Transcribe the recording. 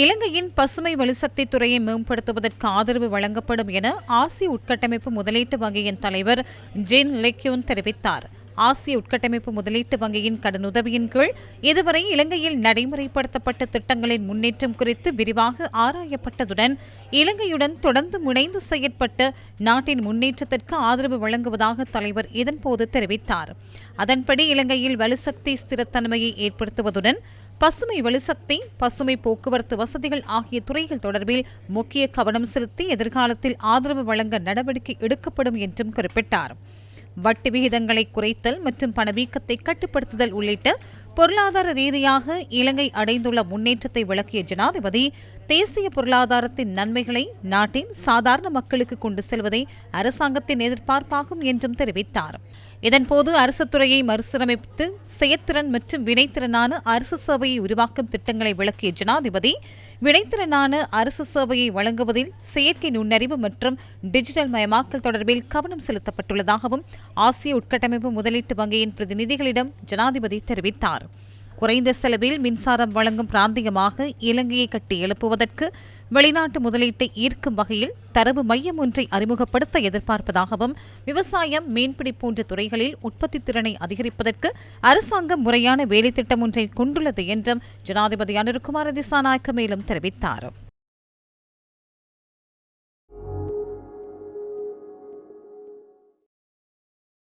இலங்கையின் பசுமை வலுசக்தி துறையை மேம்படுத்துவதற்கு ஆதரவு வழங்கப்படும் என ஆசிய உட்கட்டமைப்பு முதலீட்டு வங்கியின் தலைவர் ஜென் லெக்யூன் தெரிவித்தார். ஆசிய உட்கட்டமைப்பு முதலீட்டு வங்கியின் கடனுதவியின் கீழ் இதுவரை இலங்கையில் நடைமுறைப்படுத்தப்பட்ட திட்டங்களின் முன்னேற்றம் குறித்து விரிவாக ஆராயப்பட்டதுடன் இலங்கையுடன் தொடர்ந்து முனைந்து செயற்பட்டு நாட்டின் முன்னேற்றத்திற்கு ஆதரவு வழங்குவதாக தலைவர் இதன்போது தெரிவித்தார். அதன்படி இலங்கையில் வலுசக்தி ஸ்திரத்தன்மையை ஏற்படுத்துவதுடன் பசுமை வலுசக்தி பசுமை போக்குவரத்து வசதிகள் ஆகிய துறைகள் தொடர்பில் முக்கிய கவனம் செலுத்தி எதிர்காலத்தில் ஆதரவு வழங்க நடவடிக்கை எடுக்கப்படும் என்றும் குறிப்பிட்டார். வட்டி விகிதங்களை குறைத்தல் மற்றும் பணவீக்கத்தை கட்டுப்படுத்துதல் உள்ளிட்ட பொருளாதார ரீதியாக இலங்கை அடைந்துள்ள முன்னேற்றத்தை விளக்கிய ஜனாதிபதி தேசிய பொருளாதாரத்தின் நன்மைகளை நாட்டின் சாதாரண மக்களுக்கு கொண்டு செல்வதை அரசாங்கத்தின் எதிர்பார்ப்பாகும் என்றும் தெரிவித்தார். இதன்போது அரசு துறையை மறுசீரமைத்து செயற்திறன் மற்றும் வினைத்திறனான அரசு சேவையை உருவாக்கும் திட்டங்களை விளக்கிய ஜனாதிபதி வினைத்திறனான அரசு சேவையை வழங்குவதில் செயற்கை நுண்ணறிவு மற்றும் டிஜிட்டல் மயமாக்கல் தொடர்பில் கவனம் செலுத்தப்பட்டுள்ளதாகவும் ஆசிய உட்கட்டமைப்பு முதலீட்டு வங்கியின் பிரதிநிதிகளிடம் ஜனாதிபதி தெரிவித்தார். குறைந்த செலவில் மின்சாரம் வழங்கும் பிராந்தியமாக இலங்கையை கட்டி எழுப்புவதற்கு வெளிநாட்டு முதலீட்டை ஈர்க்கும் வகையில் தரவு மையம் ஒன்றை அறிமுகப்படுத்த எதிர்பார்ப்பதாகவும் விவசாயம் மீன்பிடி போன்ற துறைகளில் உற்பத்தி திறனை அதிகரிப்பதற்கு அரசாங்கம் முறையான வேலைத்திட்டம் ஒன்றை கொண்டுள்ளது என்றும் ஜனாதிபதி அனுர்குமார் திசாநாயக்க மேலும் தெரிவித்தார்.